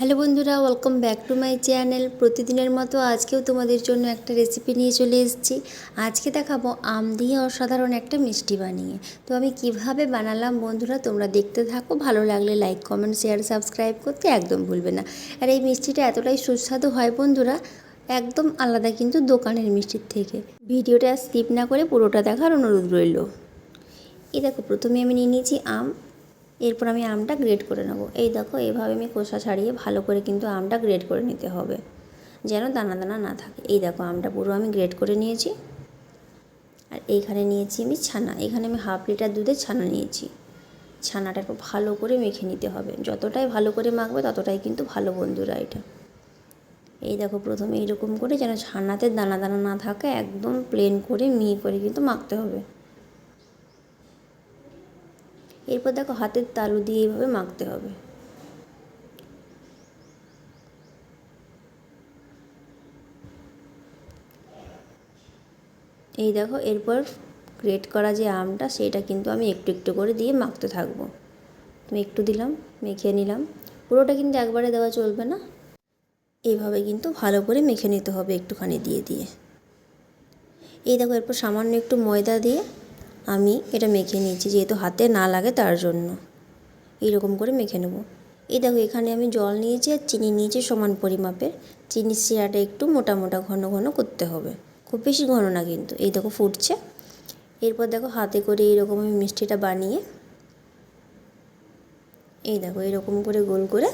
Hello বন্ধুরা welcome back to my channel প্রতিদিনের মতো আজকেও তোমাদের জন্য একটা রেসিপি নিয়ে চলে এসেছি। আজকে দেখাবো আম দিয়ে অসাধারণ একটা মিষ্টি বানিয়ে। তো আমি কীভাবে বানালাম বন্ধুরা, তোমরা দেখতে থাকো। ভালো লাগলে লাইক কমেন্ট শেয়ার সাবস্ক্রাইব করতে একদম ভুলবে না। আর এই মিষ্টিটা এতটাই সুস্বাদু হয় বন্ধুরা, একদম আলাদা কিন্তু দোকানের মিষ্টির থেকে। ভিডিওটা স্কিপ না করে পুরোটা দেখার অনুরোধ রইল। এই দেখো, প্রথমে আমি নিয়ে নিয়েছি আম। এরপর আমি আমটা গ্রেড করে নেব। এই দেখো এইভাবে আমি খোসা ছাড়িয়ে ভালো করে কিন্তু আমটা গ্রেড করে নিতে হবে, যেন দানা দানা না থাকে। এই দেখো, আমটা পুরো আমি গ্রেড করে নিয়েছি। আর এইখানে নিয়েছি আমি ছানা। এখানে আমি হাফ লিটার দুধের ছানা নিয়েছি। ছানাটা একটু ভালো করে মেখে নিতে হবে। যতটাই ভালো করে মাখবে, ততটাই কিন্তু ভালো বন্ধুরা এটা। এই দেখো, প্রথমে এইরকম করে যেন ছানাতে দানা দানা না থাকে, একদম প্লেন করে মিহি করে কিন্তু মাখতে হবে। এরপর দেখো হাতের তালু দিয়ে এইভাবে মাখতে হবে। এই দেখো এরপর গ্রেট করা যে আমটা, সেটা কিন্তু আমি একটু একটু করে দিয়ে মাখতে থাকব। তুমি একটু দিলাম, মেখে নিলাম। পুরোটা কিন্তু একবারে দেওয়া চলবে না। এইভাবে কিন্তু ভালো করে মেখে নিতে হবে একটুখানি দিয়ে দিয়ে। এই দেখো এরপর সামান্য একটু ময়দা দিয়ে আমি এটা মেখে নিয়েছি, যেহেতু হাতে না লাগে তার জন্য। এইরকম করে মেখে নেব। এই দেখো, এখানে আমি জল নিয়েছি আর চিনি নিয়েছি সমান পরিমাপের। চিনির শিরাটা একটু মোটা মোটা ঘন ঘন করতে হবে। খুব বেশি ঘন না কিন্তু, এই দেখো ফুটছে। এরপর দেখো হাতে করে এইরকম আমি মিষ্টিটা বানিয়ে, এই দেখো এরকম করে গোল করে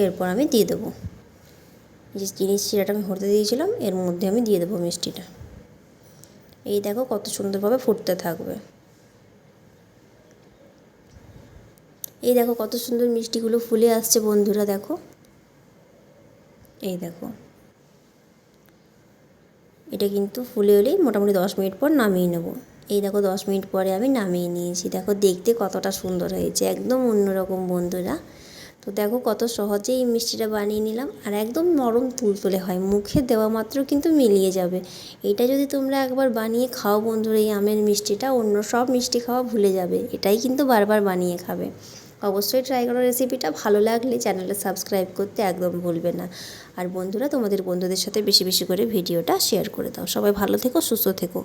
এরপর আমি দিয়ে দেবো। যে চিনির শিরাটা আমি হতে দিয়েছিলাম, এর মধ্যে আমি দিয়ে দেবো মিষ্টিটা। এই দেখো কত সুন্দরভাবে ফুটতে থাকবে। এই দেখো কত সুন্দর মিষ্টিগুলো ফুলে আসছে বন্ধুরা দেখো। এই দেখো। এটা কিন্তু ফুলে হলেই মোটামুটি দশ মিনিট পর নামিয়ে নেব। এই দেখো দশ মিনিট পরে আমি নামিয়ে নিয়েছি। দেখো দেখতে কতটা সুন্দর হয়েছে। একদম অন্যরকম বন্ধুরা। তো দেখো কত সহজেই এই মিষ্টিটা বানিয়ে নিলাম। আর একদম নরম তুলতুলে হয়, মুখে দেওয়া মাত্র কিন্তু মিলিয়ে যাবে। এটা যদি তোমরা একবার বানিয়ে খাও বন্ধুরা এই আমের মিষ্টিটা, অন্য সব মিষ্টি খাওয়া ভুলে যাবে, এটাই কিন্তু বারবার বানিয়ে খাবে। অবশ্যই ট্রাই করো রেসিপিটা ভালো লাগলে চ্যানেলটা সাবস্ক্রাইব করতে একদম ভুলবে না। আর বন্ধুরা, তোমাদের বন্ধুদের সাথে বেশি বেশি করে ভিডিওটা শেয়ার করে দাও। সবাই ভালো থেকো, সুস্থ থেকো।